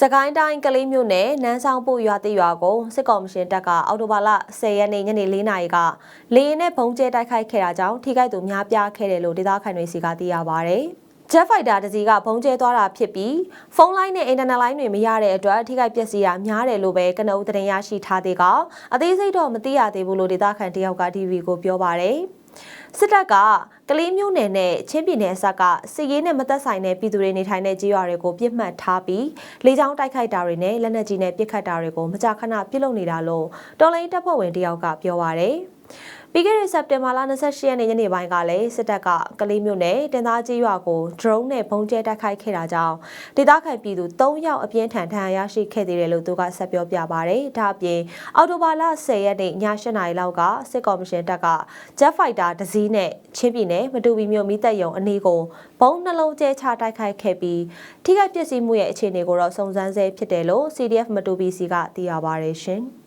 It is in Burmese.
စကိုင်းတိုင်းကလေးမြို့နယ်နန်းဆောင်ပို့ရွာတိရွာကိုစစ်ကောင်မရှင်တပ်ကအော်တိုဘာလ10ရက်နေ့ညနေ4နာရီကလေရင်နဲ့ဘုံကျဲတိုက်ခိုက်ခဲ့တာကြောင့်ထိခိုက်သူများပြားခဲ့တယ်လို့ဒေသခံတွေစီကသိရပါဗျ။ Jet Fighter တစ်စီးကဘုံကျဲသွားတာဖြစ်ပြီးဖုန်းလိုင်းနဲ့အင်တာနက်လိုင်းတွေမရတဲ့အတွက်ထိခိုက်ပျက်စီးတာများတယ်လို့ပဲကနအူသတင်းရရှိထားသေးကအသေးစိတ်တော့မသိရသေးဘူးလို့ဒေသခံတယောက်က TV ကိုပြောပါဗျ။ စစ်တပ်ကကလေးမျိုးနယ်နဲ့ချင်းပြည်နယ်အစပ်ကစစ်ရေးနဲ့မသက်ဆိုင်တဲ့ပြည်သူတွေနေထိုင်တဲ့ကြေးရွာတွေကိုပြစ်မှတ်ထားပြီးလေကြောင်းတိုက်ခိုက်တာတွေနဲ့လက်နက်ကြီးနဲ့ပစ်ခတ်တာတွေကိုမကြာခဏပြုလုပ်နေတာလို့တော်လိုင်းတပ်ဖွဲ့ဝင်တယောက်ကပြောပါရယ် ပြီးခဲ့တဲ့စက်တင်ဘာလ28ရက်နေ့ညနေပိုင်းကလည်းစစ်တပ်ကကလေးမျိုးနယ်တင်သားကြီးရွာကို drone နဲ့ပုံကျဲတိုက်ခိုက်ခဲ့တာကြောင့်ဒေသခံပြည်သူ3ယောက်အပြင်းထန်ထဏ်ရာရရှိခဲ့သေးတယ်လို့သူကဆက်ပြောပြပါရယ်ဒါအပြင်အော်တိုဘာလ10ရက်နေ့ည8နာရီလောက်ကစစ်ကော်မရှင်တပ်က Jet Fighter တစ်စီးနဲ့ချင်းပြည်နယ်မတူပီမြို့မိသက်ယုံအနီးကိုဘုံနှလုံးကျဲချတိုက်ခိုက်ခဲ့ပြီးထိခိုက်ပျက်စီးမှုရဲ့အခြေအနေကိုတော့စုံစမ်းဆဲဖြစ်တယ်လို့ CDF မတူပီစီကသိရပါရရှင်။